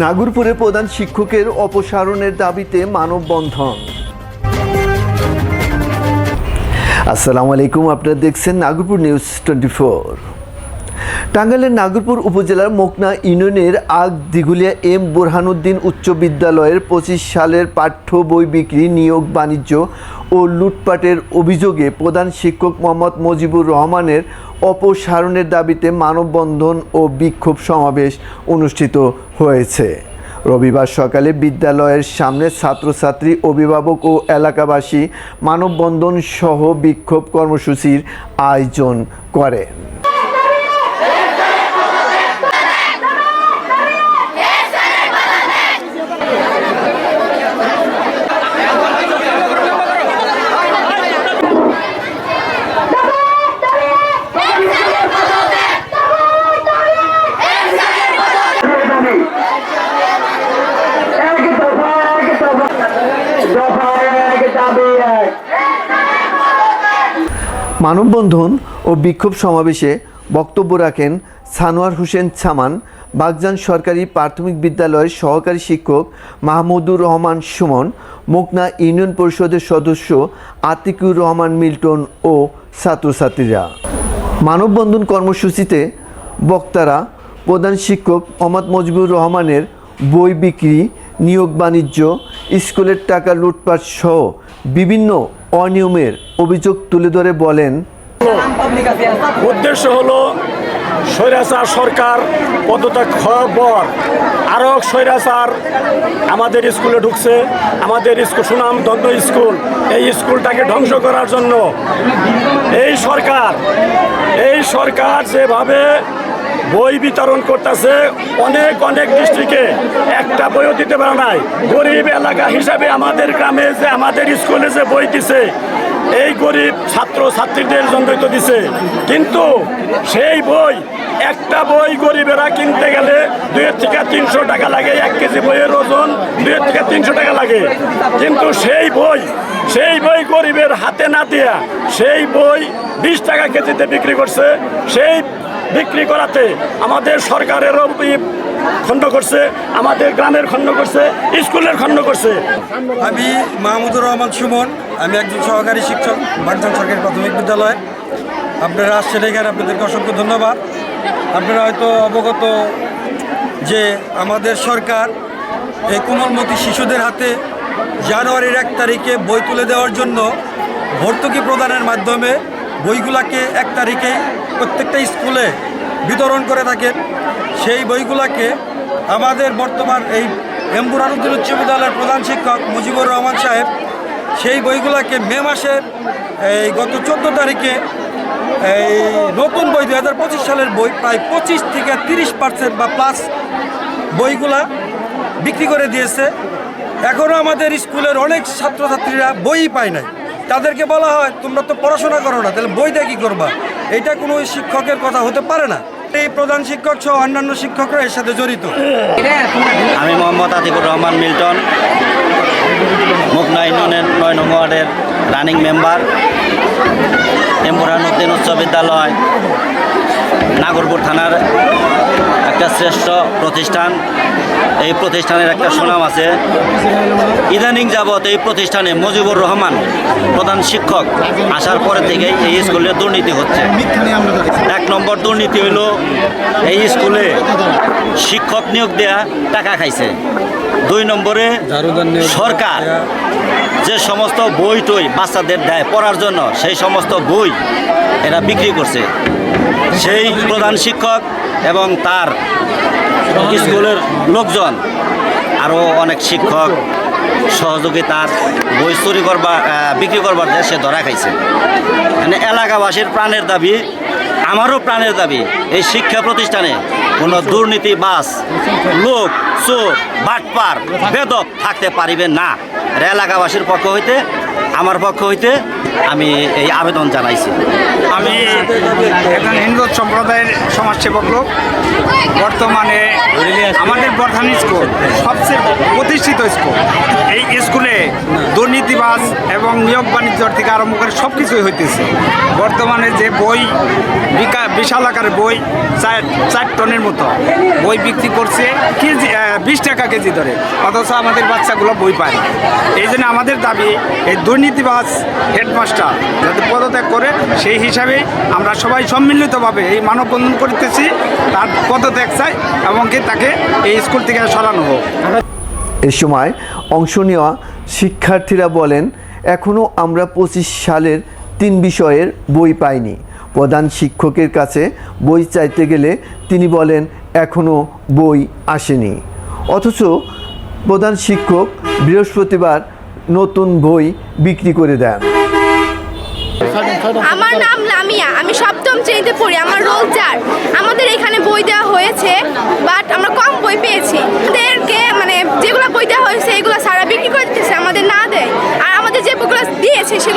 নাগরপুরে প্রধান শিক্ষকের অপসারণের দাবিতে মানববন্ধন। আসসালামু আলাইকুম, আপনারা দেখছেন নাগরপুর নিউজ টোয়েন্টি ফোর। টাঙ্গাইলের নাগরপুর উপজেলার মোকনা ইউনিয়নের আগ দিঘুলিয়া এম বোরহানুদ্দিন উচ্চ বিদ্যালয়ের পঁচিশ সালের পাঠ্য বই বিক্রি, নিয়োগ, বাণিজ্য ও লুটপাটের অভিযোগে প্রধান শিক্ষক মোহাম্মদ মুজিবুর রহমানের অপসারণের দাবিতে মানববন্ধন ও বিক্ষোভ সমাবেশ অনুষ্ঠিত হয়েছে। রবিবার সকালে বিদ্যালয়ের সামনে ছাত্রছাত্রী, অভিভাবক ও এলাকাবাসী মানববন্ধন সহ বিক্ষোভ কর্মসূচির আয়োজন করেন দাবি এক দফা এক দফা দফা এক দাবি এক মানববন্ধন ও বিক্ষোভ সমাবেশে বক্তব্য রাখেন সানোয়ার হোসেন ছামান, বাগজান সরকারি প্রাথমিক বিদ্যালয়ের সহকারী শিক্ষক মাহমুদুর রহমান সুমন, মোকনা ইউনিয়ন পরিষদের সদস্য আতিকুর রহমান মিল্টন ও ছাত্রছাত্রীরা। মানববন্ধন কর্মসূচিতে বক্তারা প্রধান শিক্ষক মোহাম্মদ মজিবুর রহমানের বই বিক্রি নিয়োগ বাণিজ্য, স্কুলের টাকা লুটপাট সহ বিভিন্ন অনিয়মের অভিযোগ তুলে ধরে বলেন। উদ্দেশ্য হলো স্বৈরাচার সরকার পদত্যাগ হওয়ার পর আরও স্বৈরাচার আমাদের স্কুলে ঢুকছে। আমাদের স্কুল সুনাম দ্বন্দ্ব স্কুল। এই স্কুলটাকে ধ্বংস করার জন্য এই সরকার এই সরকার যেভাবে বই বিতরণ করতেছে অনেক অনেক ডিস্ট্রিক্টে একটা বইও দিতে পারে নাই। গরিব এলাকা হিসাবে আমাদের গ্রামে যে আমাদের স্কুলে যে বই দিছে, এই গরিব ছাত্র ছাত্রীদের জন্যই তো দিছে। কিন্তু সেই বই, একটা বই গরিবেরা কিনতে গেলে দুইয়ের থেকে তিনশো টাকা লাগে, এক কেজি বইয়ের ওজন দুইয়ের থেকে তিনশো টাকা লাগে। কিন্তু সেই বই সেই বই গরিবের হাতে না দেয়া, সেই বই বিশ টাকা কেজিতে বিক্রি করছে, সেই বিক্রি করাতে। আমাদের সরকারেরও ই- খণ্ড করছে, আমাদের গ্রামের খণ্ড করছে, স্কুলের খণ্ড করছে। আমি মাহমুদুর রহমান সুমন, আমি একজন সহকারী শিক্ষক বাগদান সরকারি প্রাথমিক বিদ্যালয়। আপনারা আসছেন এখানে, আপনাদেরকে অসংখ্য ধন্যবাদ। আপনারা হয়তো অবগত যে আমাদের সরকার এই কোমলমতি শিশুদের হাতে জানুয়ারির এক তারিখে বই তুলে দেওয়ার জন্য ভর্তুকি প্রদানের মাধ্যমে বইগুলাকে এক তারিখে প্রত্যেকটা স্কুলে বিতরণ করে থাকেন সেই বইগুলাকে আমাদের বর্তমান এই এম্বুরানুদ্দিন উচ্চ বিদ্যালয়ের প্রধান শিক্ষক মুজিবুর রহমান সাহেব, সেই বইগুলাকে মে মাসের এই গত চোদ্দ তারিখে এই নতুন বই দু হাজার পঁচিশ সালের বই প্রায় পঁচিশ থেকে তিরিশ পার্সেন্ট বা প্লাস বইগুলা বিক্রি করে দিয়েছে। এখনও আমাদের স্কুলের অনেক ছাত্রছাত্রীরা বই পায় নাই। তাদেরকে বলা হয়, তোমরা তো পড়াশোনা করো না, তাহলে বই দিয়ে কী করবা? এটা কোনো শিক্ষকের কথা হতে পারে না। এই প্রধান শিক্ষক সহ অন্যান্য শিক্ষকরা এর সাথে জড়িত। আমি মোহাম্মদ আতিকুর রহমান মিল্টন মুকনা ইউনিয়নের নয় নং ওয়ার্ডের রানিং মেম্বার এমবুরহানুদ্দিন উচ্চ বিদ্যালয়, নাগরপুর থানার একটা শ্রেষ্ঠ প্রতিষ্ঠান। এই প্রতিষ্ঠানের একটা সুনাম আছে। ইদানিং যাবৎ এই প্রতিষ্ঠানে মুজিবুর রহমান প্রধান শিক্ষক আসার পরে থেকে এই স্কুলে দুর্নীতি হচ্ছে। এক নম্বর দুর্নীতি হইল, এই স্কুলে শিক্ষক নিয়োগ দেয়া, টাকা খাইছে। দুই নম্বরে সরকার যে সমস্ত বই টই বাচ্চাদের দেয় পড়ার জন্য, সেই সমস্ত বই এরা বিক্রি করছে। সেই প্রধান শিক্ষক এবং তার স্কুলের লোকজন আরও অনেক শিক্ষক সহযোগিতার বই চুরি করবা আহ, বিক্রি করবার দিয়ে সে ধরা খাইছে। মানে এলাকাবাসীর প্রাণের দাবি আমারও প্রাণের দাবি এই শিক্ষা প্রতিষ্ঠানে কোনো দুর্নীতি বাস লোক চোর বাটপার বেদক থাকতে পারিবে না। এলাকাবাসীর পক্ষ হইতে আমার পক্ষ হইতে আমি এই আবেদন জানাইছি। আমি একজন হিন্দু সম্প্রদায়ের সমাজসেবক লোক। বর্তমানে আমাদের প্রধান স্কুল, সবচেয়ে প্রতিষ্ঠিত স্কুল। এই স্কুলে দুর্নীতিবাজ এবং নিয়োগ বাণিজ্য থেকে আরম্ভ করে সব কিছুই হইতেছে। বর্তমানে যে বই বিশাল আকারের বই, চার চার টনের মতো বই বিক্রি করছে কেজি বিশ টাকা কেজি ধরে। অথচ আমাদের বাচ্চাগুলো বই পায় এই জন্য আমাদের দাবি, এই দুর্নীতিবাজ হেডমাস্টার যাতে পদত্যাগ করে, সেই হিসাবে আমরা সবাই সম্মিলিতভাবে এই মানববন্ধন করতেছি। তার পদত্যাগ চাই এবং কি তাকে এই স্কুল থেকে সরানো হোক। এ সময় অংশ নেওয়া শিক্ষার্থীরা বলেন এখনও আমরা পঁচিশ সালের তিন বিষয়ের বই পাইনি। প্রধান শিক্ষকের কাছে বই চাইতে গেলে তিনি বলেন এখনও বই আসেনি। অথচ প্রধান শিক্ষক বৃহস্পতিবার নতুন বই বিক্রি করে দেন। আমার নাম লামিয়া। আমি সপ্তম শ্রেণীতে পড়ি, আমার রোল চার আমাদের এখানে বই দেওয়া হয়েছে বাট আমরা কম বই পেয়েছি। আমাদেরকে মানে যেগুলো বই দেওয়া হয়েছে, এগুলো সারা বিক্রি করে দিতেছে আমাদের না দেয়। আর আমাদের যে বইগুলো দিয়েছে সেগুলো